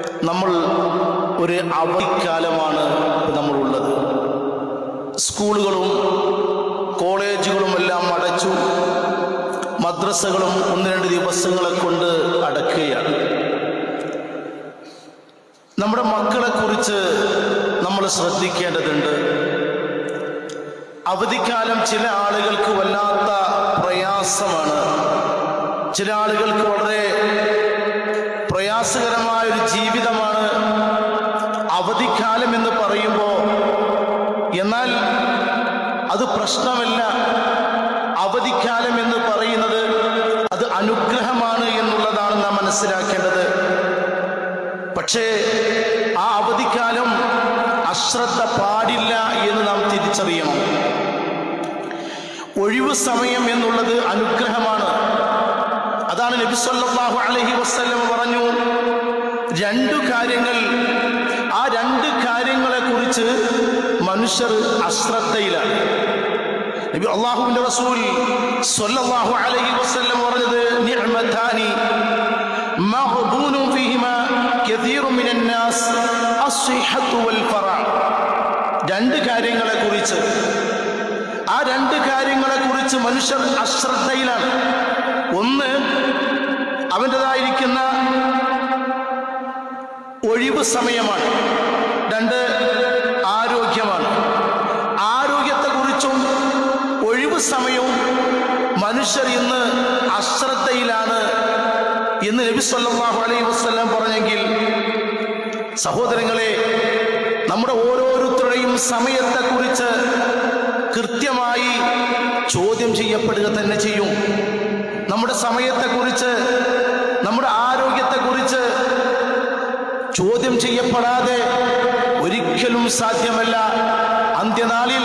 നമ്മൾ ഒരു അവധിക്കാലമാണ് നമ്മളുള്ളത്. സ്കൂളുകളും കോളേജുകളും എല്ലാം അടച്ചു മദ്രസകളും ഒന്ന് രണ്ട് ദിവസങ്ങളെ കൊണ്ട് അടക്കുകയാണ്. നമ്മുടെ മക്കളെ കുറിച്ച് നമ്മൾ ശ്രദ്ധിക്കേണ്ടതുണ്ട്. അവധിക്കാലം ചില ആളുകൾക്ക് വല്ലാത്ത പ്രയാസമാണ്. ചില ആളുകൾക്ക് വളരെ പ്രയാസകരമായ ഒരു ജീവിതമാണ് അവധിക്കാലം എന്ന് പറയുമ്പോൾ. എന്നാൽ അത് പ്രശ്നമല്ല. അവധിക്കാലം എന്ന് പറയുന്നത് അത് അനുഗ്രഹമാണ് എന്നുള്ളതാണ് നാം മനസ്സിലാക്കേണ്ടത്. പക്ഷേ ആ അവധിക്കാലം അശ്രദ്ധ പാടില്ല എന്ന് നാം തിരിച്ചറിയണം. ഒഴിവ് സമയം എന്നുള്ളത് അനുഗ്രഹമാണ്. അതാണ് നബി സല്ലല്ലാഹു അലൈഹി വസല്ലം പറഞ്ഞു. രണ്ടു കാര്യങ്ങൾ ആ രണ്ട് കാര്യങ്ങളെ കുറിച്ച് മനുഷ്യർ അശ്രദ്ധയിലാണ്. നബി അള്ളാഹുവിന്റെ റസൂൽ സല്ലല്ലാഹു അലൈഹി വസല്ലം പറഞ്ഞത് നിഅമതാനി മഗ്ബൂനു ഫീഹിമാ കസീറു മിനൻ നാസ് അസ്സിഹത്തു വൽ ഫറ രണ്ട് കാര്യങ്ങളെ കുറിച്ച്. ആ രണ്ട് കാര്യങ്ങളെ കുറിച്ച് മനുഷ്യർ അശ്രദ്ധയിലാണ്. ഒന്ന് അവന്റെതായിരിക്കുന്ന ഒഴിവ് സമയമാണ്. രണ്ട് ആരോഗ്യമാണ്. ആരോഗ്യത്തെക്കുറിച്ചും ഒഴിവ് സമയവും മനുഷ്യർ ഇന്ന് അശ്രദ്ധയിലാണ് എന്ന് നബി സല്ലാഹു അലൈഹി വസല്ലം പറഞ്ഞെങ്കിൽ സഹോദരങ്ങളെ നമ്മുടെ ഓരോരുത്തരുടെയും സമയത്തെക്കുറിച്ച് കൃത്യമായി ചോദ്യം ചെയ്യപ്പെടുക തന്നെ ചെയ്യും. നമ്മുടെ സമയത്തെക്കുറിച്ച് നമ്മുടെ ആരോഗ്യത്തെക്കുറിച്ച് ചോദ്യം ചെയ്യപ്പെടാതെ ഒരിക്കലും സാധ്യമല്ല. അന്ത്യനാളിൽ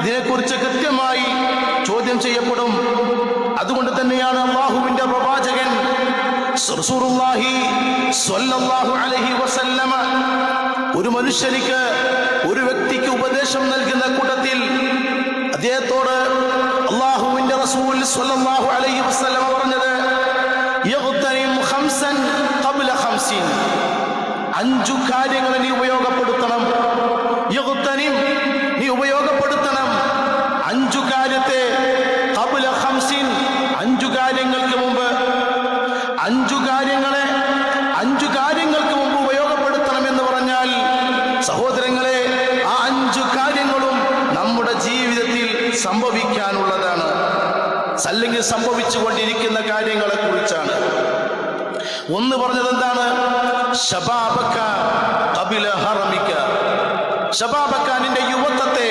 ഇതിനെക്കുറിച്ച് കൃത്യമായി ചോദ്യം ചെയ്യപ്പെടും. അതുകൊണ്ട് തന്നെയാണ് അള്ളാഹുവിന്റെ പ്രവാചകൻ ഒരു മനുഷ്യനിക്ക് ഒരു വ്യക്തിക്ക് ഉപദേശം നൽകുന്ന കൂട്ടത്തിൽ അദ്ദേഹത്തോട് അള്ളാഹുവിന്റെ റസൂൽ അലൈഹി വസല്ലമ പറഞ്ഞത് അഞ്ചു കാര്യങ്ങൾ നീ ഉപയോഗപ്പെടുത്തണം. യഗ്തനിം നീ ഉപയോഗപ്പെടുത്തണം. അഞ്ചു കാര്യത്തെ അഞ്ചു കാര്യങ്ങൾക്ക് മുമ്പ് അഞ്ചു കാര്യങ്ങളെ അഞ്ചു കാര്യങ്ങൾക്ക് മുമ്പ് ഉപയോഗപ്പെടുത്തണം എന്ന് പറഞ്ഞാൽ സഹോദരങ്ങളെ ആ അഞ്ചു കാര്യങ്ങളും നമ്മുടെ ജീവിതത്തിൽ സംഭവിക്കാനുള്ളതാണ്. അല്ലെങ്കിൽ സംഭവിച്ചുകൊണ്ടിരിക്കുന്ന കാര്യങ്ങളെ കുറിച്ചാണ് ഒന്ന് പറഞ്ഞത് എന്താണ് ശബാബക്ക കപില ഹറമിക്ക. ശബാബക്ക നിന്റെ യുവത്വത്തെ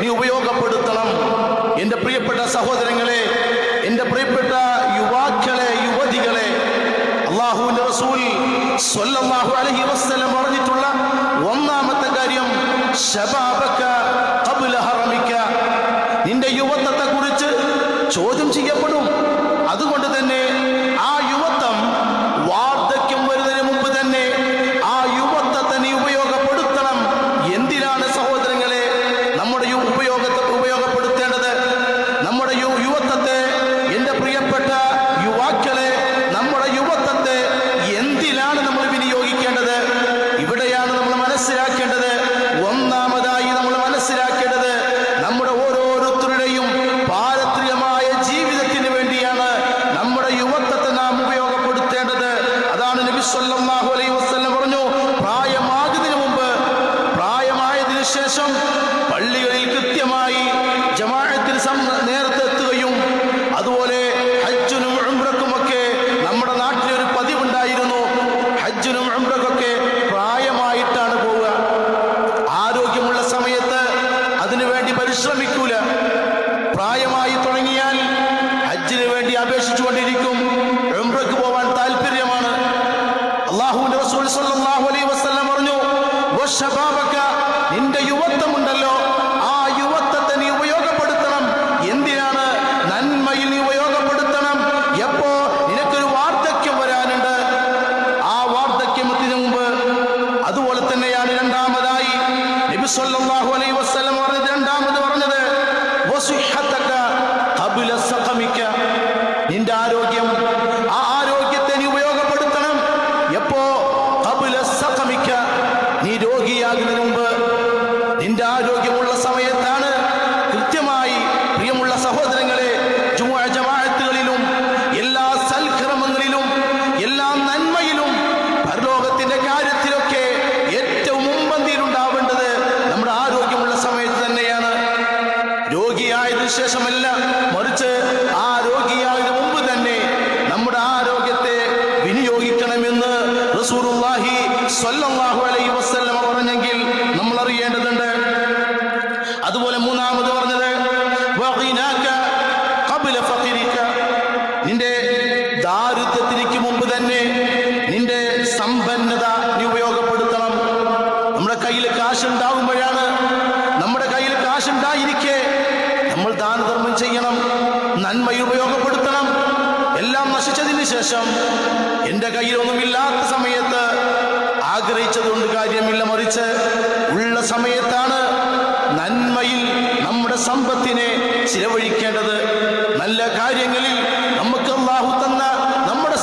നീ ഉപയോഗപ്പെടുത്തണം. എന്റെ പ്രിയപ്പെട്ട സഹോദരങ്ങളെ എന്റെ പ്രിയപ്പെട്ട യുവാക്കളെ യുവതികളെ അള്ളാഹുവിന്റെ റസൂൽ സ്വല്ലല്ലാഹു അലൈഹി വസല്ലം പറഞ്ഞിട്ടുള്ള ഒന്നാമത്തെ കാര്യം ശബാബക്ക ইসলামিক ആരോഗ്യം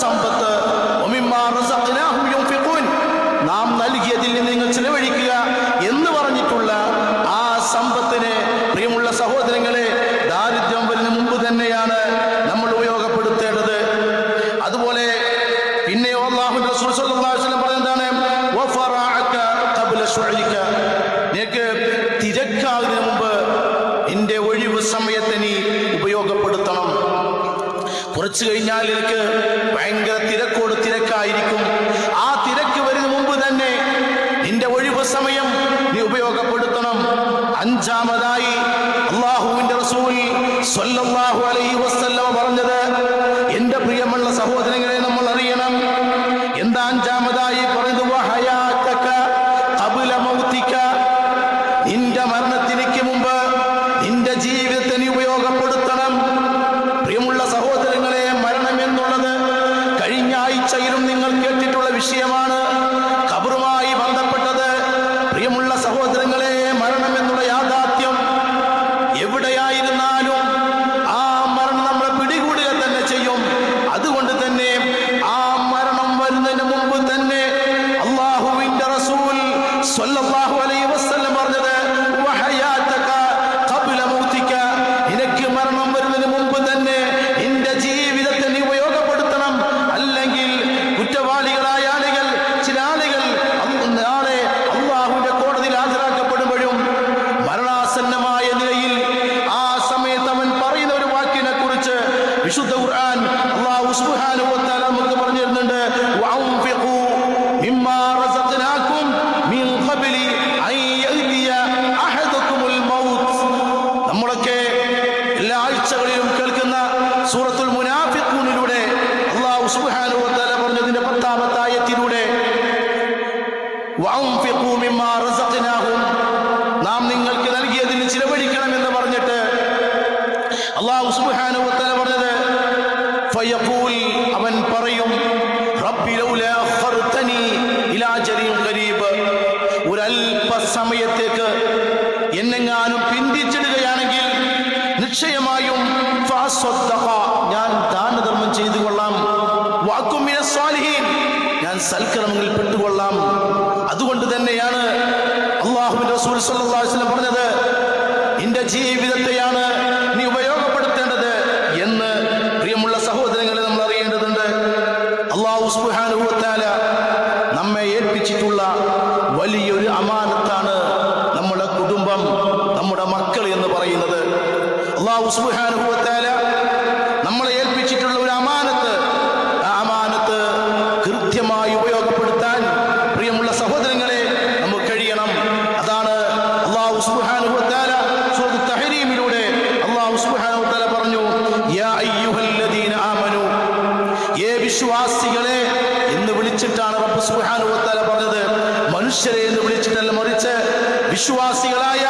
സമ്പത്ത് ഒമിമാർ സമയം നീ ഉപയോഗപ്പെടുത്തണം. അഞ്ചാമതായി അള്ളാഹുവിന്റെ റസൂൽ സ്വല്ലല്ലാഹു أَوْزَارَكُمْ ഞാൻ ദാനധർമ്മം ചെയ്തു കൊള്ളാം ഞാൻ സൽക്കർമ്മങ്ങളിൽ പെട്ടുകൊള്ളാം. അതുകൊണ്ട് തന്നെയാണ് അള്ളാഹുബിൻ റസൂൽ സല്ലാസ്ലം പറഞ്ഞത് വിശ്വാസികളായ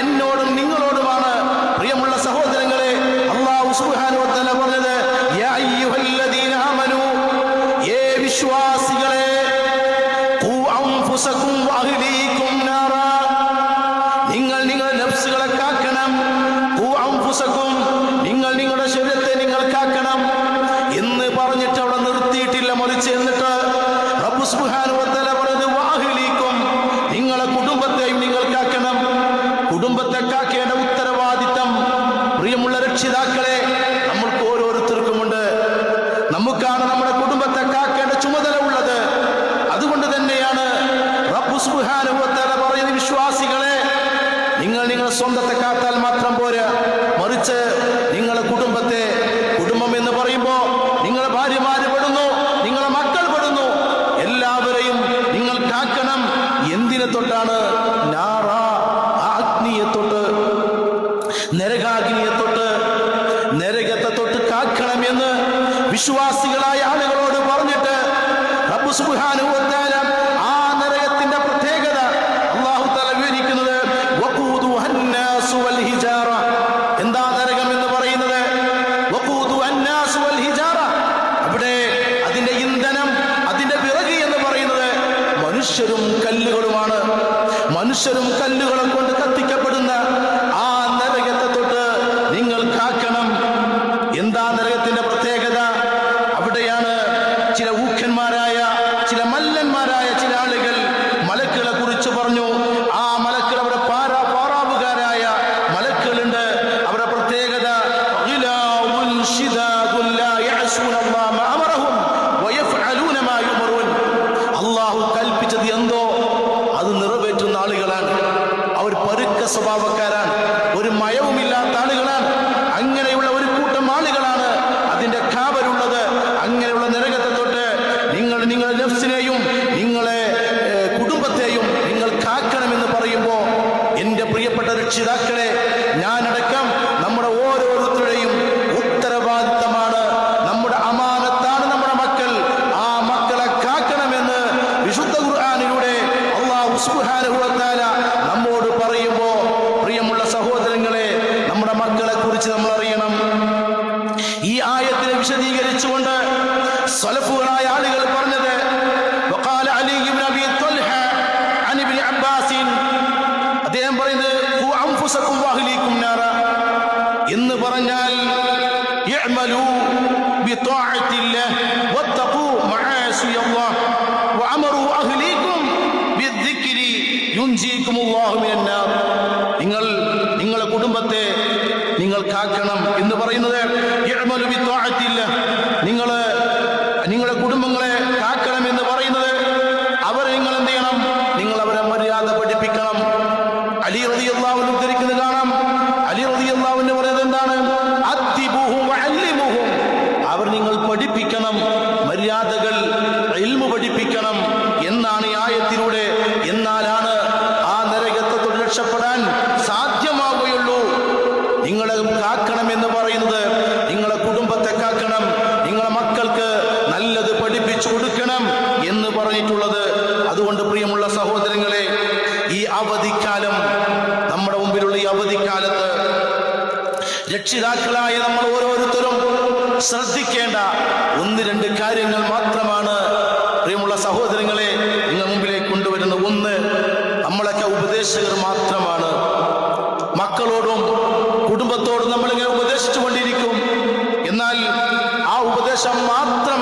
എന്നോടും നിങ്ങളോടുമാണ് പ്രിയമുള്ള സഹോദരങ്ങളെ അള്ളാഹു സുഹാനുവത്തല പറഞ്ഞത് വിശ്വാസികളെ നിങ്ങൾ നിങ്ങൾ നഫ്സുകളെ കാക്കണം. വിശ്വാസം രക്ഷിതാക്കളെ أنفسكم وأهليكم نارا. إن برنال يعملوا بطاعة الله. രക്ഷിതാക്കളായ നമ്മൾ ഓരോരുത്തരും ശ്രദ്ധിക്കേണ്ട ഒന്ന് രണ്ട് കാര്യങ്ങൾ മാത്രമാണ്. പ്രിയമുള്ള സഹോദരങ്ങളെ നിങ്ങൾ മുമ്പിലേക്ക് കൊണ്ടുവരുന്ന ഒന്ന് നമ്മളൊക്കെ ഉപദേശകർ മാത്രമാണ്. മക്കളോടും കുടുംബത്തോടും നമ്മളിങ്ങനെ ഉപദേശിച്ചു കൊണ്ടിരിക്കും എന്നാൽ ആ ഉപദേശം മാത്രം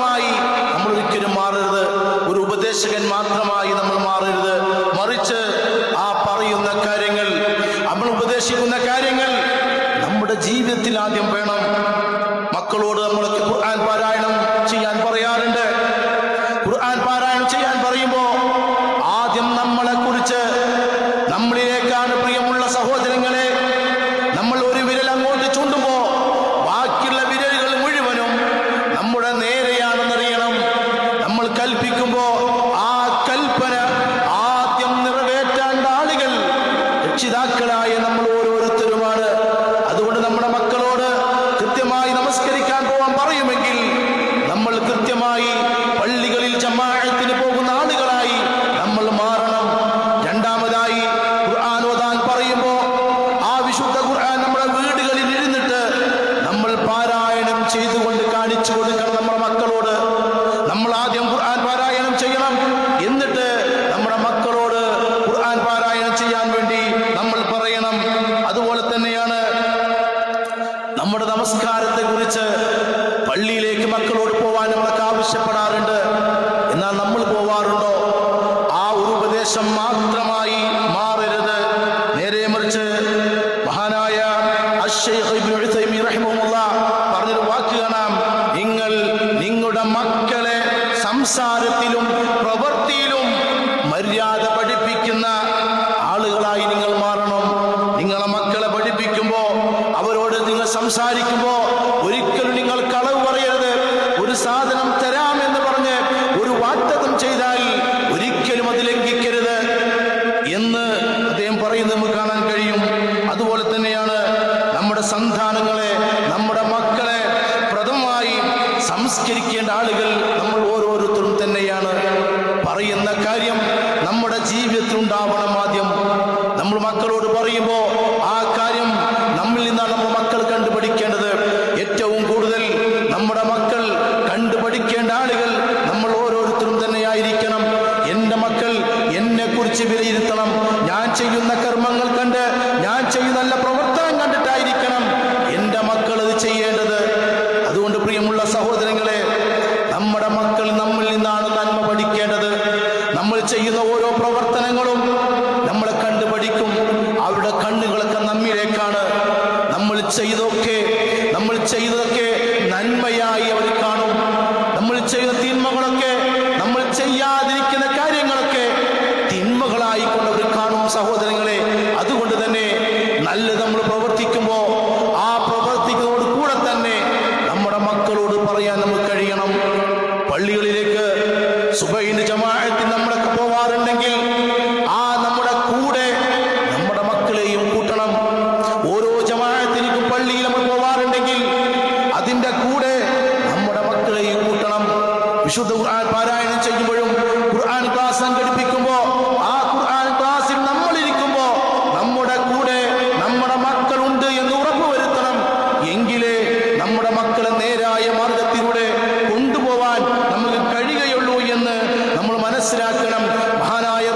വിലയിരുത്തണം. ഞാൻ ചെയ്യുന്ന കർമ്മങ്ങൾ കണ്ട് ഞാൻ ചെയ്യുന്ന നല്ല പ്രവർത്തനം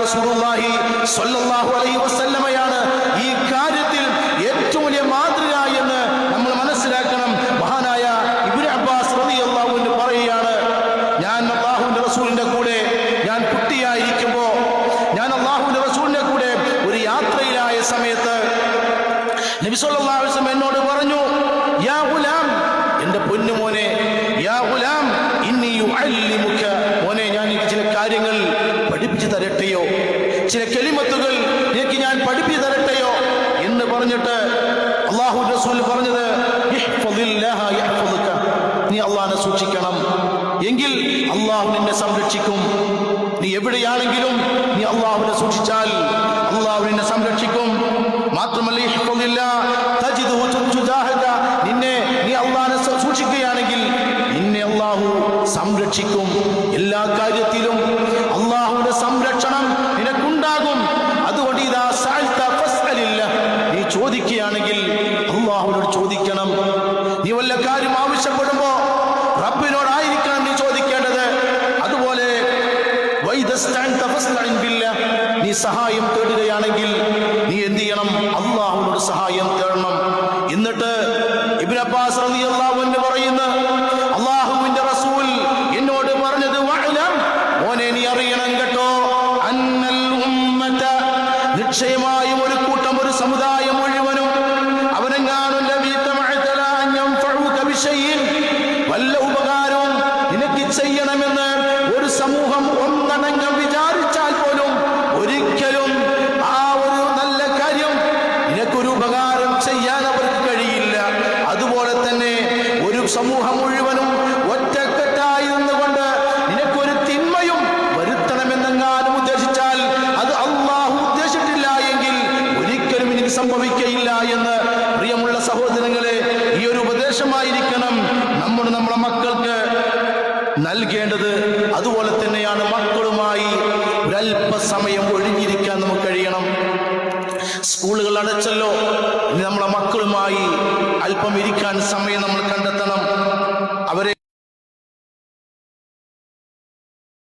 റസൂലുള്ളാഹി സ്വല്ലല്ലാഹു അലൈഹി വസല്ലം പറഞ്ഞിട്ട് അള്ളാഹു റസൂൽ പറഞ്ഞത് നീ അള്ളാഹിനെ സൂക്ഷിക്കണം. എങ്കിൽ അള്ളാഹു നിന്നെ സംരക്ഷിക്കും. നീ എവിടെയാണെങ്കിലും നീ അള്ളാഹുവിനെ സൂക്ഷിച്ചാൽ നീ സഹായം തേടുകയാണെങ്കിൽ നീ എന്ത് ചെയ്യണം? അള്ളാഹുവിനോട് സഹായം തേടണം. എന്നിട്ട് ഇബിനപ്പാ സമൂഹം മുഴുവൻ